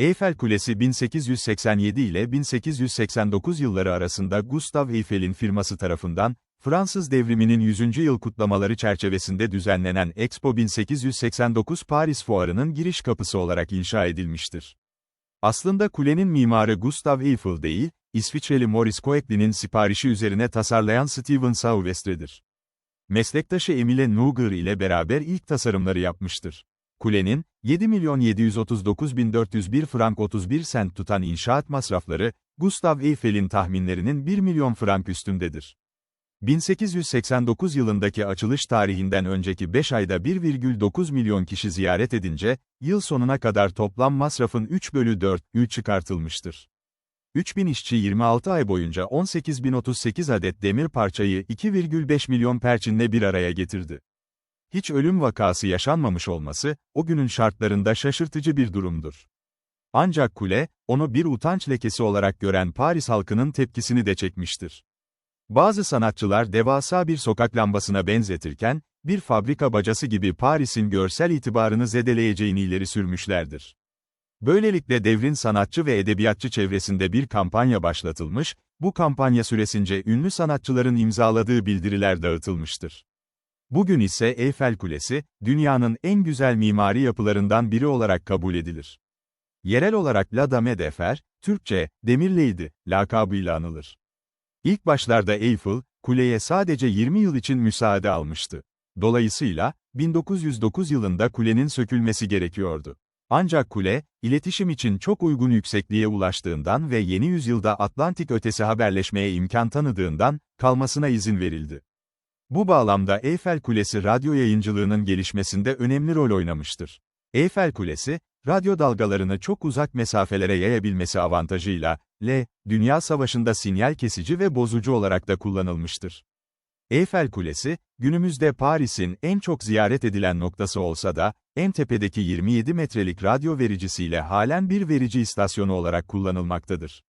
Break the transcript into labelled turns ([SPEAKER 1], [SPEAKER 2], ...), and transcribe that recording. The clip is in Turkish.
[SPEAKER 1] Eyfel Kulesi 1887 ile 1889 yılları arasında Gustave Eiffel'in firması tarafından, Fransız devriminin 100. yıl kutlamaları çerçevesinde düzenlenen Expo 1889 Paris Fuarı'nın giriş kapısı olarak inşa edilmiştir. Aslında kulenin mimarı Gustave Eiffel değil, İsviçreli Maurice Coeclin'in siparişi üzerine tasarlayan Steven Sauvestre'dir. Meslektaşı Emile Nouguer ile beraber ilk tasarımları yapmıştır. Kulenin, 7.739.401 frank 31 sent tutan inşaat masrafları, Gustave Eiffel'in tahminlerinin 1 milyon frank üstündedir. 1889 yılındaki açılış tarihinden önceki 5 ayda 1,9 milyon kişi ziyaret edince, yıl sonuna kadar toplam masrafın 3 bölü 4'ü çıkartılmıştır. 3000 işçi 26 ay boyunca 18.038 adet demir parçayı 2,5 milyon perçinle bir araya getirdi. Hiç ölüm vakası yaşanmamış olması, o günün şartlarında şaşırtıcı bir durumdur. Ancak kule, onu bir utanç lekesi olarak gören Paris halkının tepkisini de çekmiştir. Bazı sanatçılar devasa bir sokak lambasına benzetirken, bir fabrika bacası gibi Paris'in görsel itibarını zedeleyeceğini ileri sürmüşlerdir. Böylelikle devrin sanatçı ve edebiyatçı çevresinde bir kampanya başlatılmış, bu kampanya süresince ünlü sanatçıların imzaladığı bildiriler dağıtılmıştır. Bugün ise Eyfel Kulesi, dünyanın en güzel mimari yapılarından biri olarak kabul edilir. Yerel olarak La Dame de Fer, Türkçe, Demir Lady, lakabıyla anılır. İlk başlarda Eiffel, kuleye sadece 20 yıl için müsaade almıştı. Dolayısıyla, 1909 yılında kulenin sökülmesi gerekiyordu. Ancak kule, iletişim için çok uygun yüksekliğe ulaştığından ve yeni yüzyılda Atlantik ötesi haberleşmeye imkan tanıdığından, kalmasına izin verildi. Bu bağlamda Eyfel Kulesi radyo yayıncılığının gelişmesinde önemli rol oynamıştır. Eyfel Kulesi, radyo dalgalarını çok uzak mesafelere yayabilmesi avantajıyla, L, Dünya Savaşı'nda sinyal kesici ve bozucu olarak da kullanılmıştır. Eyfel Kulesi, günümüzde Paris'in en çok ziyaret edilen noktası olsa da, en tepedeki 27 metrelik radyo vericisiyle halen bir verici istasyonu olarak kullanılmaktadır.